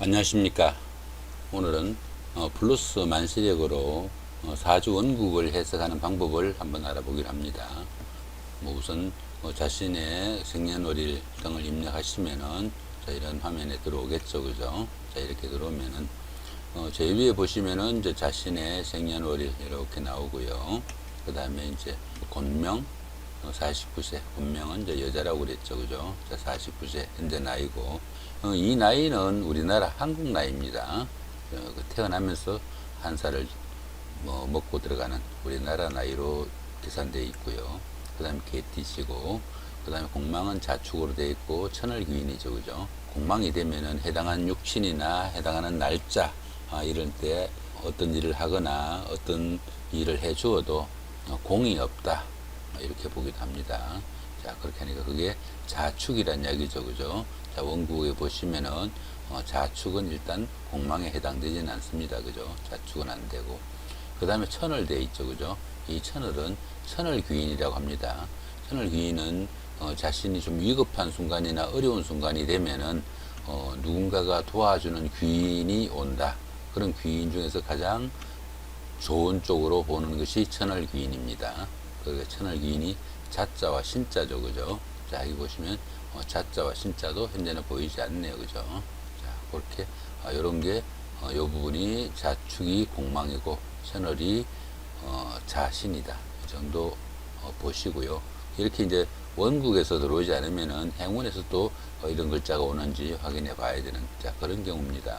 안녕하십니까. 오늘은 어, 플러스 만시력으로 어, 사주 원국을 해석하는 방법을 한번 알아보기로 합니다. 뭐 우선 어, 자신의 생년월일 등을 입력하시면은 자, 이런 화면에 들어오겠죠. 그죠? 자, 이렇게 들어오면은 어, 제일 위에 보시면은 이제 자신의 생년월일 이렇게 나오고요. 그 다음에 이제 본명, 어, 49세, 본명은 이제 여자라고 그랬죠. 그죠? 자, 49세, 현재 나이고. 어, 이 나이는 우리나라 한국 나이입니다. 어, 그 태어나면서 한 살을 뭐 먹고 들어가는 우리나라 나이로 계산되어 있고요. 그 다음에 개띠시고, 그 다음에 공망은 자축으로 되어 있고, 천을귀인이죠. 그죠? 공망이 되면은 해당한 육신이나 해당하는 날짜, 아, 이럴 때 어떤 일을 하거나 어떤 일을 해 주어도 어, 공이 없다. 어, 이렇게 보기도 합니다. 자, 그렇게 하니까 그게 자축이란 이야기죠. 그죠? 자, 원국에 보시면은 어, 자축은 일단 공망에 해당되지는 않습니다. 그죠? 자축은 안 되고. 그 다음에 천을 돼 있죠. 그죠? 이 천을은 천을귀인이라고 합니다. 천을귀인은 어, 자신이 좀 위급한 순간이나 어려운 순간이 되면은 어, 누군가가 도와주는 귀인이 온다. 그런 귀인 중에서 가장 좋은 쪽으로 보는 것이 천을귀인입니다. 그 천을귀인이 자자와 신자죠, 그죠? 자, 여기 보시면 어, 자자와 신자도 현재는 보이지 않네요, 그죠? 자, 그렇게 어, 이런 게 어, 요 부분이 자축이 공망이고 천을이 어, 자신이다. 이 정도 어, 보시고요. 이렇게 이제 원국에서 들어오지 않으면은 행운에서 또 어, 이런 글자가 오는지 확인해 봐야 되는 자, 그런 경우입니다.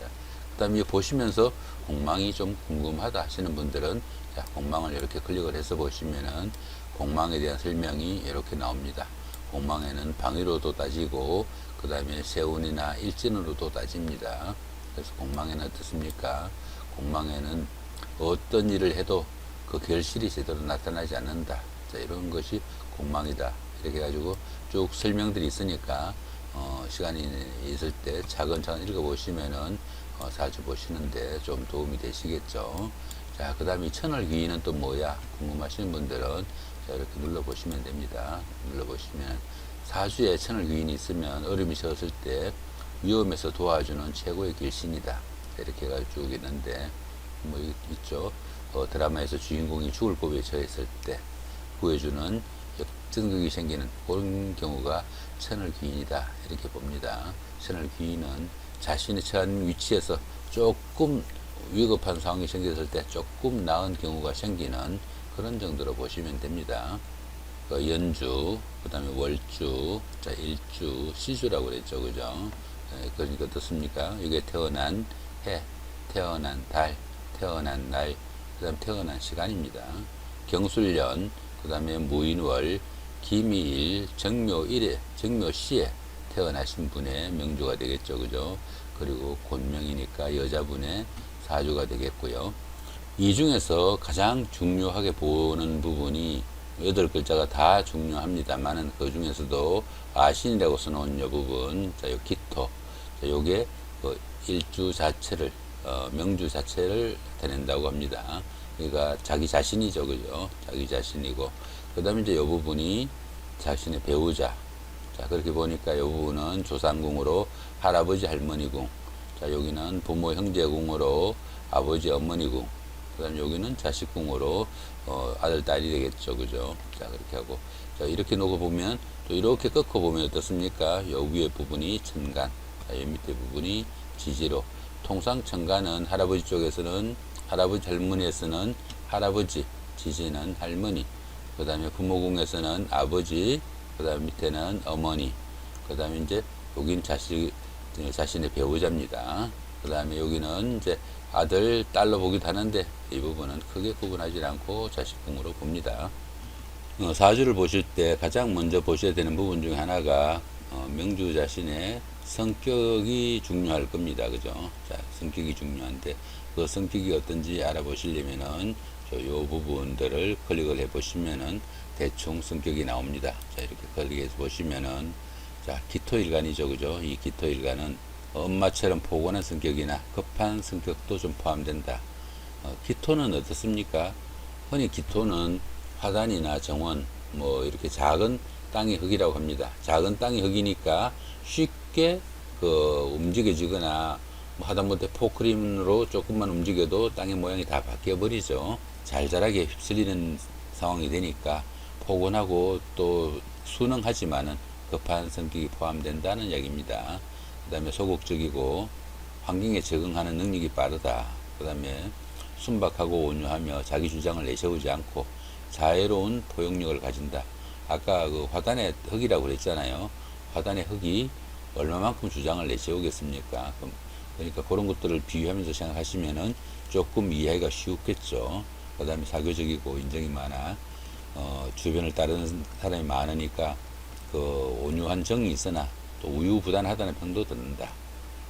자, 그다음에 보시면서 공망이 좀 궁금하다 하시는 분들은 자, 공망을 이렇게 클릭을 해서 보시면은 공망에 대한 설명이 이렇게 나옵니다. 공망에는 방위로도 따지고 그 다음에 세운이나 일진으로도 따집니다. 그래서 공망에는 어떻습니까? 공망에는 어떤 일을 해도 그 결실이 제대로 나타나지 않는다. 자, 이런 것이 공망이다. 이렇게 해가지고 쭉 설명들이 있으니까 어, 시간이 있을 때 차근차근 읽어보시면은 어, 사주 보시는데 좀 도움이 되시겠죠. 자, 그 다음에 천을 귀인은 또 뭐야? 궁금하신 분들은 자, 이렇게 눌러보시면 됩니다. 눌러보시면 사주에 천을 귀인이 있으면 얼음이 셨을 때 위험에서 도와주는 최고의 길신이다. 이렇게 해가지고 쭉 있는데 뭐 있- 있죠. 어, 드라마에서 주인공이 죽을 고비에 처했을 때 구해주는 역전극이 생기는 그런 경우가 천을 귀인이다 이렇게 봅니다. 천을 귀인은 자신이 처한 위치에서 조금 위급한 상황이 생겼을 때 조금 나은 경우가 생기는 그런 정도로 보시면 됩니다. 그 연주, 그 다음에 월주, 자, 일주, 시주라고 그랬죠. 그죠? 예, 그러니까 어떻습니까? 이게 태어난 해, 태어난 달, 태어난 날, 그 다음 태어난 시간입니다. 경술년, 그 다음에 무인월, 기미일, 정묘일에, 정묘시에 태어나신 분의 명주가 되겠죠. 그죠? 그리고 곤명이니까 여자분의 사주가 되겠고요. 이 중에서 가장 중요하게 보는 부분이 여덟 글자가 다 중요합니다만은 그 중에서도 아신이라고 써놓은 요 부분, 자, 요 기토, 자, 요게 그 일주 자체를 어, 명주 자체를 나타낸다고 합니다. 그러니까 자기 자신이죠, 그죠? 자기 자신이고 그 다음에 이제 요 부분이 자신의 배우자. 자 그렇게 보니까 요 부분은 조상궁으로 할아버지 할머니궁. 자 여기는 부모 형제궁으로 아버지 어머니궁. 그다음 여기는 자식궁으로 어, 아들 딸이 되겠죠, 그죠? 자 그렇게 하고 자 이렇게 놓고 보면 또 이렇게 꺾어 보면 어떻습니까? 요 위에 부분이 천간, 자, 요 밑에 부분이 지지로. 통상 천간은 할아버지 쪽에서는 할아버지 할머니에서는 할아버지, 지지는 할머니. 그 다음에 부모궁에서는 아버지, 그 다음 밑에는 어머니, 그 다음에 이제 여긴 자식, 자신의 배우자입니다. 그 다음에 여기는 이제 아들, 딸로 보기도 하는데 이 부분은 크게 구분하지 않고 자식궁으로 봅니다. 어, 사주를 보실 때 가장 먼저 보셔야 되는 부분 중에 하나가 어, 명주 자신의 성격이 중요할 겁니다. 그죠? 자, 성격이 중요한데 그 성격이 어떤지 알아보시려면은 저요 부분들을 클릭을 해 보시면은 대충 성격이 나옵니다. 자, 이렇게 클릭해서 보시면은 자, 기토일간이죠. 그죠? 이 기토일간은 엄마처럼 포근한 성격이나 급한 성격도 좀 포함된다. 어, 기토는 어떻습니까? 흔히 기토는 화단이나 정원, 뭐 이렇게 작은 땅이 흙이라고 합니다. 작은 땅이 흙이니까 쉽게 그 움직여지거나 뭐 하다못해 포크림으로 조금만 움직여도 땅의 모양이 다 바뀌어 버리죠. 잘잘하게 휩쓸리는 상황이 되니까 포근하고 또 순응하지만은 급한 성격이 포함된다는 이야기입니다. 그 다음에 소극적이고 환경에 적응하는 능력이 빠르다. 그 다음에 순박하고 온유하며 자기 주장을 내세우지 않고 자애로운 포용력을 가진다. 아까 그 화단의 흙이라고 그랬잖아요. 화단의 흙이 얼마만큼 주장을 내세우겠습니까? 그러니까 그런 것들을 비유하면서 생각하시면은 조금 이해가 쉬웠겠죠. 그 다음에 사교적이고 인정이 많아. 어, 주변을 따르는 사람이 많으니까 그 온유한 정이 있으나 또 우유부단하다는 평도 듣는다.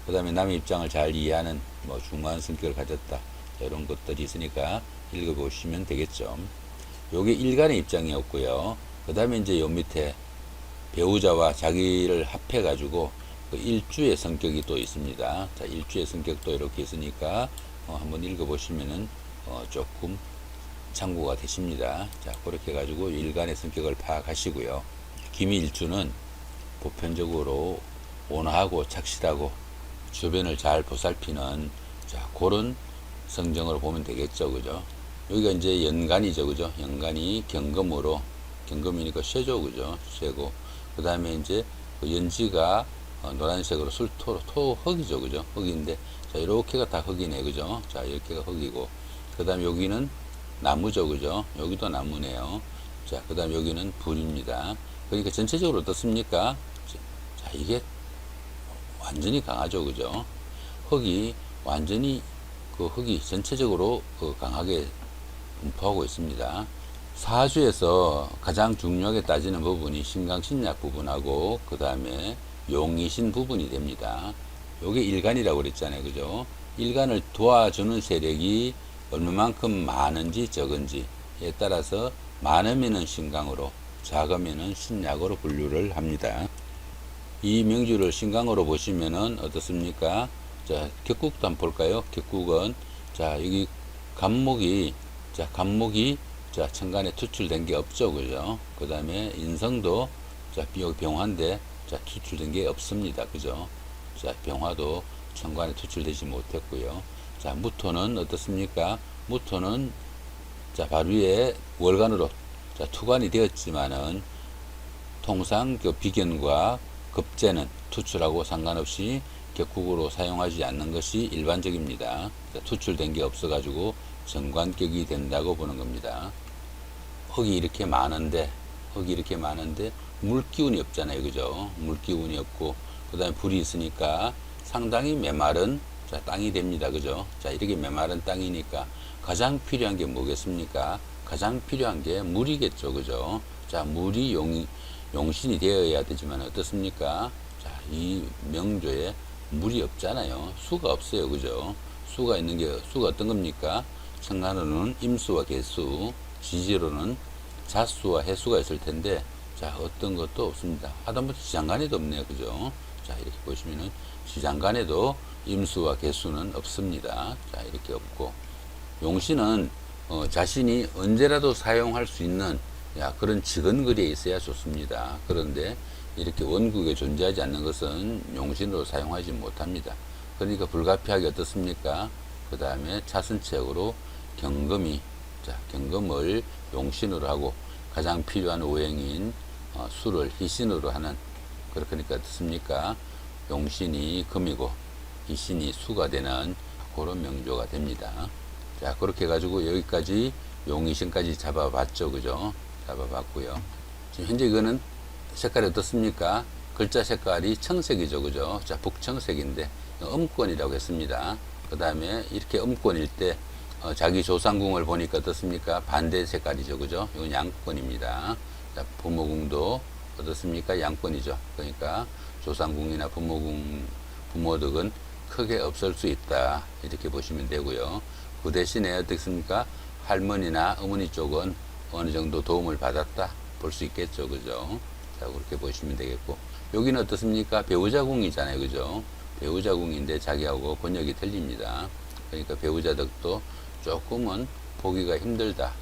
그 다음에 남의 입장을 잘 이해하는 뭐 중후한 성격을 가졌다. 자, 이런 것들이 있으니까 읽어보시면 되겠죠. 요게 일간의 입장이었고요. 그 다음에 이제 요 밑에 배우자와 자기를 합해가지고 그 일주의 성격이 또 있습니다. 자, 일주의 성격도 이렇게 있으니까 어, 한번 읽어보시면은 어, 조금 참고가 되십니다. 자, 그렇게 해가지고 일간의 성격을 파악하시고요. 기미일주는 보편적으로 온화하고 착실하고 주변을 잘 보살피는 자, 그런 성정으로 보면 되겠죠. 그죠? 여기가 이제 연간이죠. 그죠? 연간이 경금으로 경금이니까 쇠죠. 그죠? 쇠고 그 다음에 이제 그 연지가 어, 노란색으로 술토 토 흙이죠. 그죠? 흙인데 자, 이렇게가 다 흙이네. 그죠? 자, 이렇게가 흙이고 그 다음에 여기는 나무죠. 그죠? 여기도 나무네요. 자, 그 다음 여기는 불입니다. 그러니까 전체적으로 어떻습니까? 자, 이게 완전히 강하죠. 그죠? 흙이 완전히 그 흙이 전체적으로 그 강하게 분포하고 있습니다. 사주에서 가장 중요하게 따지는 부분이 신강신약 부분하고 그 다음에 용이신 부분이 됩니다. 요게 일간이라고 그랬잖아요. 그죠? 일간을 도와주는 세력이 얼마만큼 많은지 적은지에 따라서 많으면은 신강으로 작으면은 신약으로 분류를 합니다. 이 명주를 신강으로 보시면은 어떻습니까? 자, 격국도 한번 볼까요? 격국은 자, 여기 간목이 자, 간목이 자, 천간에 투출된 게 없죠. 그죠? 그다음에 인성도 자, 병화인데 자, 투출된 게 없습니다. 그죠? 자, 병화도 천간에 투출되지 못했고요. 자, 무토는 어떻습니까? 무토는 자, 바로 위에 월간으로 자, 투관이 되었지만은 통상 그 비견과 급제는 투출하고 상관없이 격국으로 사용하지 않는 것이 일반적입니다. 자, 투출된 게 없어가지고 정관격이 된다고 보는 겁니다. 흙이 이렇게 많은데, 흙이 이렇게 많은데, 물기운이 없잖아요. 그죠? 물기운이 없고, 그 다음에 불이 있으니까 상당히 메마른 자, 땅이 됩니다. 그죠? 자, 이렇게 메마른 땅이니까 가장 필요한 게 뭐겠습니까? 가장 필요한 게 물이겠죠. 그죠? 자, 물이 용, 용신이 되어야 되지만 어떻습니까? 자, 이 명조에 물이 없잖아요. 수가 없어요. 그죠? 수가 있는 게, 수가 어떤 겁니까? 청간으로는 임수와 개수, 지지로는 자수와 해수가 있을 텐데, 자, 어떤 것도 없습니다. 하다못해 지장간에도 없네요. 그죠? 자, 이렇게 보시면은 지장간에도 임수와 개수는 없습니다. 자, 이렇게 없고. 용신은 어, 자신이 언제라도 사용할 수 있는 야, 그런 직언거리에 있어야 좋습니다. 그런데 이렇게 원국에 존재하지 않는 것은 용신으로 사용하지 못합니다. 그러니까 불가피하게 어떻습니까? 그 다음에 차선책으로 경금이, 자, 경금을 용신으로 하고 가장 필요한 오행인 어, 수를 희신으로 하는, 그러니까 어떻습니까? 용신이 금이고 희신이 수가 되는 그런 명조가 됩니다. 자, 그렇게 해가지고 여기까지 용의신까지 잡아봤죠. 그죠? 잡아봤고요. 지금 현재 이거는 색깔이 어떻습니까? 글자 색깔이 청색이죠. 그죠? 자, 북청색인데, 음권이라고 했습니다. 그 다음에 이렇게 음권일 때, 어, 자기 조상궁을 보니까 어떻습니까? 반대 색깔이죠. 그죠? 이건 양권입니다. 자, 부모궁도 어떻습니까? 양권이죠. 그러니까 조상궁이나 부모궁, 부모덕은 크게 없을 수 있다. 이렇게 보시면 되고요. 그 대신에 어떻습니까? 할머니나 어머니 쪽은 어느 정도 도움을 받았다. 볼 수 있겠죠. 그죠? 자, 그렇게 보시면 되겠고. 여기는 어떻습니까? 배우자궁이잖아요. 그죠? 배우자궁인데 자기하고 권역이 틀립니다. 그러니까 배우자 덕도 조금은 보기가 힘들다.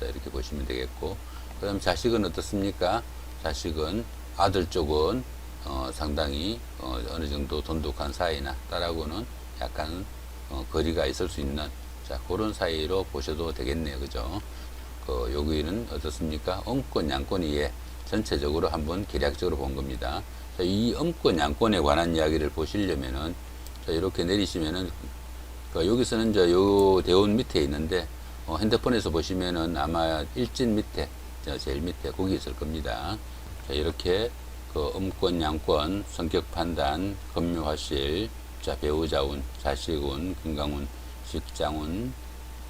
자, 이렇게 보시면 되겠고. 그 다음 자식은 어떻습니까? 자식은 아들 쪽은 어, 상당히 어, 어느 정도 돈독한 사이나 딸하고는 약간 어, 거리가 있을 수 있는 자 그런 사이로 보셔도 되겠네요 그죠 그 여기는 어떻습니까 엄권 양권 이에 전체적으로 한번 계략적으로 본 겁니다 자, 이 엄권 양권에 관한 이야기를 보시려면은 자, 이렇게 내리시면은 그 여기서는 저 요 대원 밑에 있는데 어, 핸드폰에서 보시면은 아마 일진 밑에 저 제일 밑에 거기 있을 겁니다. 자, 이렇게 그 음권, 양권, 성격 판단, 금묘화실, 자 배우자운, 자식운, 건강운, 직장운,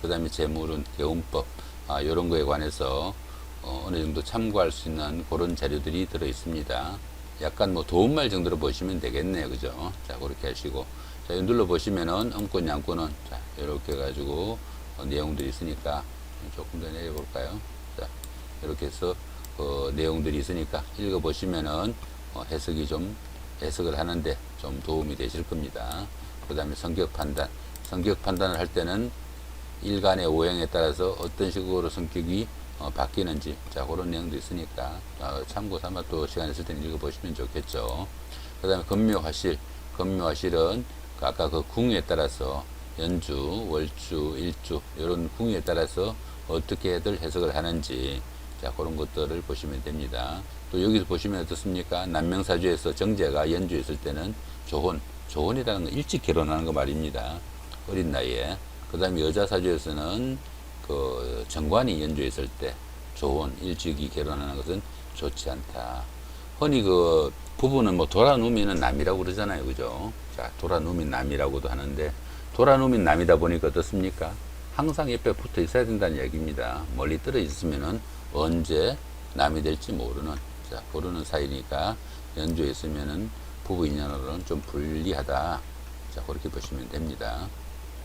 그 다음에 재물운, 개운법 아, 이런 거에 관해서 어, 어느 정도 참고할 수 있는 그런 자료들이 들어 있습니다. 약간 뭐 도움말 정도로 보시면 되겠네요, 그죠? 자 그렇게 하시고 자, 눌러 보시면은 음권, 양권은 자 이렇게 해가지고 어, 내용들이 있으니까 조금 더 내려 볼까요? 자 이렇게 해서 그 내용들이 있으니까 읽어 보시면은 어, 해석이 좀 해석을 하는데 좀 도움이 되실 겁니다. 그 다음에 성격 판단. 성격 판단을 할 때는 일간의 오행에 따라서 어떤 식으로 성격이 어, 바뀌는지 자 그런 내용도 있으니까 어, 참고 삼아 또 시간 있을 때는 읽어보시면 좋겠죠. 그 다음에 금묘화실. 금묘화실은 그 아까 그 궁에 따라서 연주, 월주, 일주 이런 궁에 따라서 어떻게들 해석을 하는지 자 그런 것들을 보시면 됩니다. 또 여기서 보시면 어떻습니까? 남명사주에서 정제가 연주에 있을 때는 조혼, 조혼이라는 건 일찍 결혼하는 거 말입니다. 어린 나이에. 그 다음에 여자 사주에서는 그 정관이 연주에 있을 때 조혼, 일찍이 결혼하는 것은 좋지 않다. 흔히 그 부부는 뭐 돌아누미는 남이라고 그러잖아요. 그죠? 자, 돌아누민 남이라고도 하는데 돌아누민 남이다 보니까 어떻습니까? 항상 옆에 붙어 있어야 된다는 얘기입니다. 멀리 떨어져 있으면은 언제 남이 될지 모르는 자, 모르는 사이니까 연주에 있으면은 부부 인연으로는 좀 불리하다. 자, 그렇게 보시면 됩니다.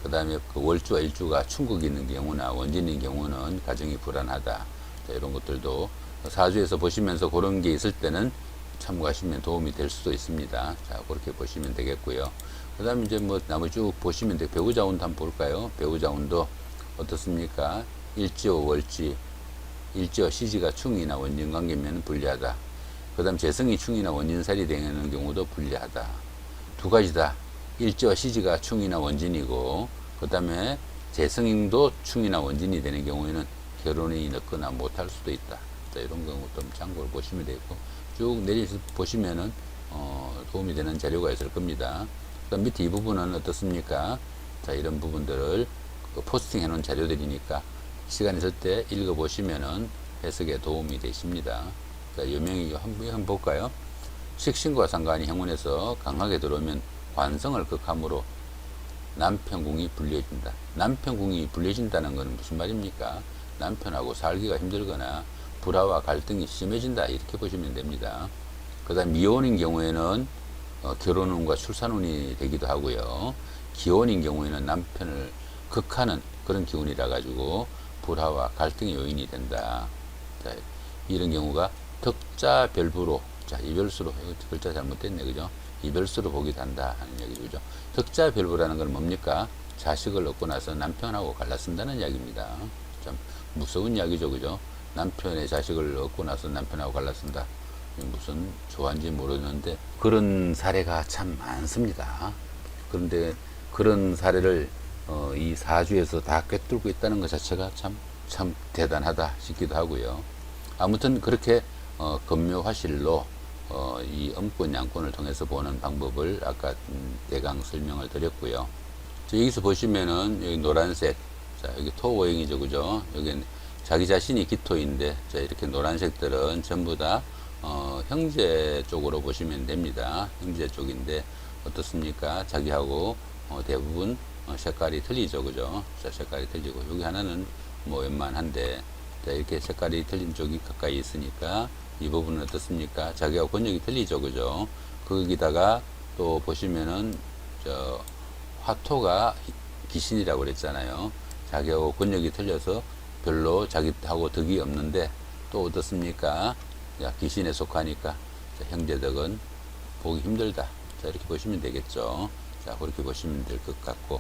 그 다음에 그 월주와 일주가 충국이 있는 경우나 원진인 경우는 가정이 불안하다. 자, 이런 것들도 사주에서 보시면서 그런 게 있을 때는 참고하시면 도움이 될 수도 있습니다. 자, 그렇게 보시면 되겠고요. 그 다음에 이제 뭐 나머지 쭉 보시면 돼. 배우자 운도 한번 볼까요? 배우자 운도 어떻습니까? 일지와 월지, 일지와 시지가 충이나 원진 관계면 불리하다. 그 다음 재성이 충이나 원진살이 되는 경우도 불리하다. 두 가지다. 일지와 시지가 충이나 원진이고, 그 다음에 재성도 충이나 원진이 되는 경우에는 결혼이 늦거나 못할 수도 있다. 자, 이런 경우 좀 참고를 보시면 되고, 쭉 내리서 보시면은, 어, 도움이 되는 자료가 있을 겁니다. 그 다음 밑에 이 부분은 어떻습니까? 자, 이런 부분들을 그 포스팅 해놓은 자료들이니까 시간 있을 때 읽어보시면은 해석에 도움이 되십니다. 자, 요명이 한번 한번 볼까요? 식신과 상관이 행운에서 강하게 들어오면 관성을 극함으로 남편궁이 불리해진다. 남편궁이 불리해진다는 것은 무슨 말입니까? 남편하고 살기가 힘들거나 불화와 갈등이 심해진다. 이렇게 보시면 됩니다. 그 다음 미혼인 경우에는 어, 결혼운과 출산운이 되기도 하고요. 기혼인 경우에는 남편을 극하는 그런 기운이라 가지고 불화와 갈등의 요인이 된다. 자, 이런 경우가 덕자 별부로 자 이별수로 글자 잘못됐네 그죠? 이별수로 보기도 한다 하는 얘기죠. 그죠? 덕자 별부라는 건 뭡니까? 자식을 얻고 나서 남편하고 갈라쓴다는 이야기입니다. 참 무서운 이야기죠, 그죠? 남편의 자식을 얻고 나서 남편하고 갈라쓴다. 무슨 좋아한지 모르는데 그런 사례가 참 많습니다. 그런데 그런 사례를 어, 이 사주에서 다 꿰뚫고 있다는 것 자체가 참, 참 대단하다 싶기도 하고요. 아무튼 그렇게 어, 금묘화실로 어, 이 음권 양권을 통해서 보는 방법을 아까 음, 대강 설명을 드렸고요. 자, 여기서 보시면은 여기 노란색, 자 여기 토오행이죠, 그죠? 여기 자기 자신이 기토인데, 자 이렇게 노란색들은 전부 다 어, 형제 쪽으로 보시면 됩니다. 형제 쪽인데 어떻습니까? 자기하고 어, 대부분 어, 색깔이 틀리죠, 그죠? 자, 색깔이 틀리고 여기 하나는 뭐 웬만한데 자, 이렇게 색깔이 틀린 쪽이 가까이 있으니까 이 부분은 어떻습니까? 자기하고 권역이 틀리죠, 그죠? 거기다가 또 보시면은 저 화토가 귀신이라고 그랬잖아요. 자기하고 권역이 틀려서 별로 자기하고 덕이 없는데 또 어떻습니까? 야, 귀신에 속하니까 자, 형제덕은 보기 힘들다. 자, 이렇게 보시면 되겠죠. 자, 그렇게 보시면 될 것 같고.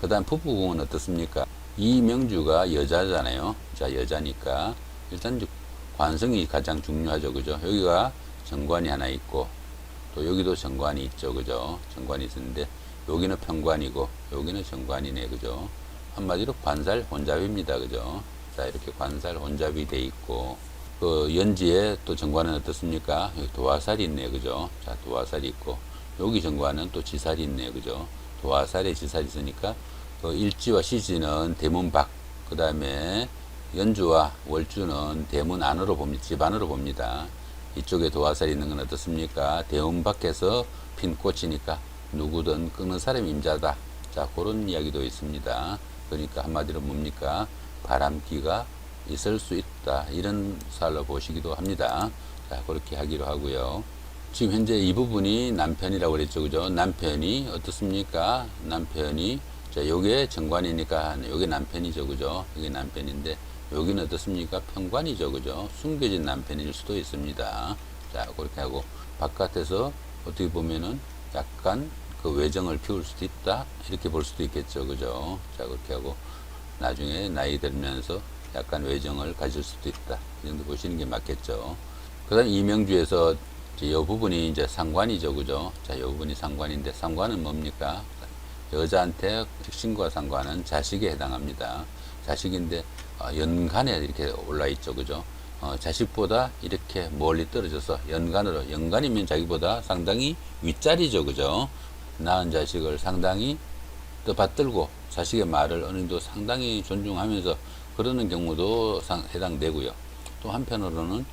그 다음 부부궁은 어떻습니까? 이명주가 여자잖아요. 자, 여자니까. 일단 관성이 가장 중요하죠. 그죠? 여기가 정관이 하나 있고, 또 여기도 정관이 있죠. 그죠? 정관이 있었는데 여기는 평관이고 여기는 정관이네. 그죠? 한마디로 관살 혼잡입니다. 그죠? 자, 이렇게 관살 혼잡이 돼 있고 그 연지에 또 정관은 어떻습니까? 여기 도화살이 있네요. 그죠? 자, 도화살이 있고 여기 정관은 또 지살이 있네요. 그죠? 도화살에 지살이 있으니까 그 일지와 시지는 대문 밖, 그 다음에 연주와 월주는 대문 안으로 봅니다. 집 안으로 봅니다. 이쪽에 도화살이 있는 건 어떻습니까? 대문 밖에서 핀 꽃이니까 누구든 끊는 사람이 임자다. 자, 그런 이야기도 있습니다. 그러니까 한마디로 뭡니까? 바람기가 있을 수 있다. 이런 살로 보시기도 합니다. 자, 그렇게 하기로 하고요. 지금 현재 이 부분이 남편이라고 그랬죠. 그죠? 남편이 어떻습니까? 남편이 자, 요게 정관이니까 요게 남편이죠. 그죠? 요게 남편인데 여기는 어떻습니까? 평관이죠. 그죠? 숨겨진 남편일 수도 있습니다. 자, 그렇게 하고 바깥에서 어떻게 보면은 약간 그 외정을 피울 수도 있다. 이렇게 볼 수도 있겠죠. 그죠? 자, 그렇게 하고 나중에 나이 들면서 약간 외정을 가질 수도 있다. 이 정도 보시는 게 맞겠죠. 그 다음 이명주에서 이 부분이 이제 상관이죠. 그죠? 자, 이 부분이 상관인데 상관은 뭡니까? 여자한테 신과 상관은 자식에 해당합니다. 자식인데 어, 연간에 이렇게 올라 있죠. 그죠? 어, 자식보다 이렇게 멀리 떨어져서 연간으로 연간이면 자기보다 상당히 윗자리죠. 그죠? 낳은 자식을 상당히 또 받들고 자식의 말을 어느 정도 상당히 존중하면서 그러는 경우도 상, 해당되고요. 또 한편으로는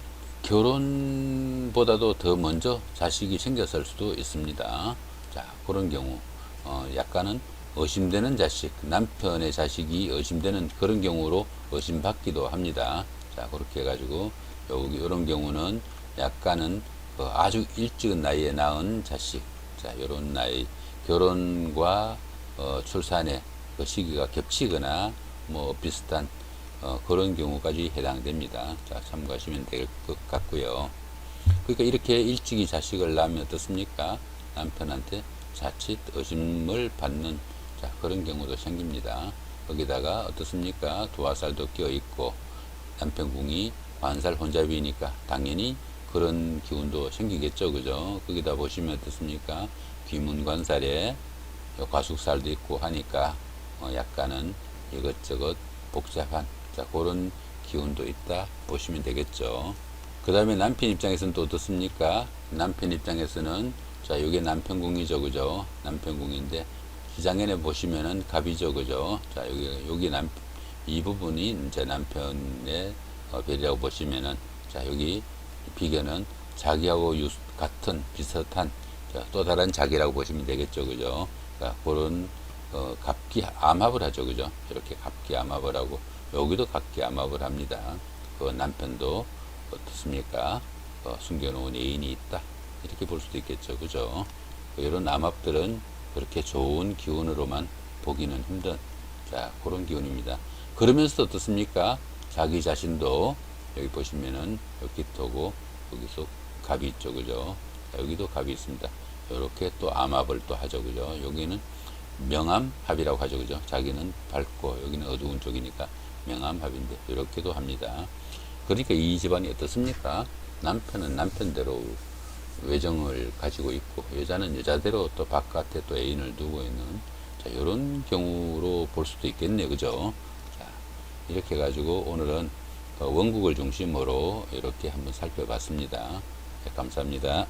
결혼보다도 더 먼저 자식이 생겼을 수도 있습니다. 자, 그런 경우, 어, 약간은 의심되는 자식, 남편의 자식이 의심되는 그런 경우로 의심받기도 합니다. 자, 그렇게 해가지고, 여기, 이런 경우는 약간은 그 아주 일찍은 나이에 낳은 자식, 자, 요런 나이, 결혼과 어, 출산의 그 시기가 겹치거나 뭐 비슷한 어, 그런 경우까지 해당됩니다. 자, 참고하시면 될 것 같고요. 그러니까 이렇게 일찍이 자식을 낳으면 어떻습니까? 남편한테 자칫 의심을 받는 자, 그런 경우도 생깁니다. 거기다가 어떻습니까? 도화살도 껴 있고 남편궁이 관살 혼잡이니까 당연히 그런 기운도 생기겠죠. 그죠? 거기다 보시면 어떻습니까? 귀문관살에 과숙살도 있고 하니까 어, 약간은 이것저것 복잡한 자 그런 기운도 있다 보시면 되겠죠. 그 다음에 남편 입장에서는 또 어떻습니까? 남편 입장에서는 자 이게 남편궁이죠, 그죠? 남편궁인데 시장에는 보시면은 갑이죠, 그죠? 자 여기 여기 남 이 부분이 이제 남편의 어, 별이라고 보시면은 자 여기 비견은 자기하고 유, 같은 비슷한 자, 또 다른 자기라고 보시면 되겠죠, 그죠? 자, 그런 어, 갑기 암합을 하죠, 그죠? 이렇게 갑기 암합을 하고 여기도 갑기 암합을 합니다. 그 남편도 어떻습니까? 어, 숨겨놓은 애인이 있다 이렇게 볼 수도 있겠죠, 그죠? 이런 암합들은 그렇게 좋은 기운으로만 보기는 힘든 자 그런 기운입니다. 그러면서 어떻습니까? 자기 자신도 여기 보시면은 여기 토고 여기서 갑이 있죠, 그죠? 자, 여기도 갑이 있습니다. 이렇게 또 암합을 또 하죠, 그죠? 여기는 명암합이라고 하죠, 그죠? 자기는 밝고 여기는 어두운 쪽이니까 명암합인데 이렇게도 합니다. 그러니까 이 집안이 어떻습니까? 남편은 남편대로 외정을 가지고 있고 여자는 여자대로 또 바깥에 또 애인을 두고 있는 자, 이런 경우로 볼 수도 있겠네요, 그죠? 자, 이렇게 가지고 오늘은 어, 원국을 중심으로 이렇게 한번 살펴봤습니다. 네, 감사합니다.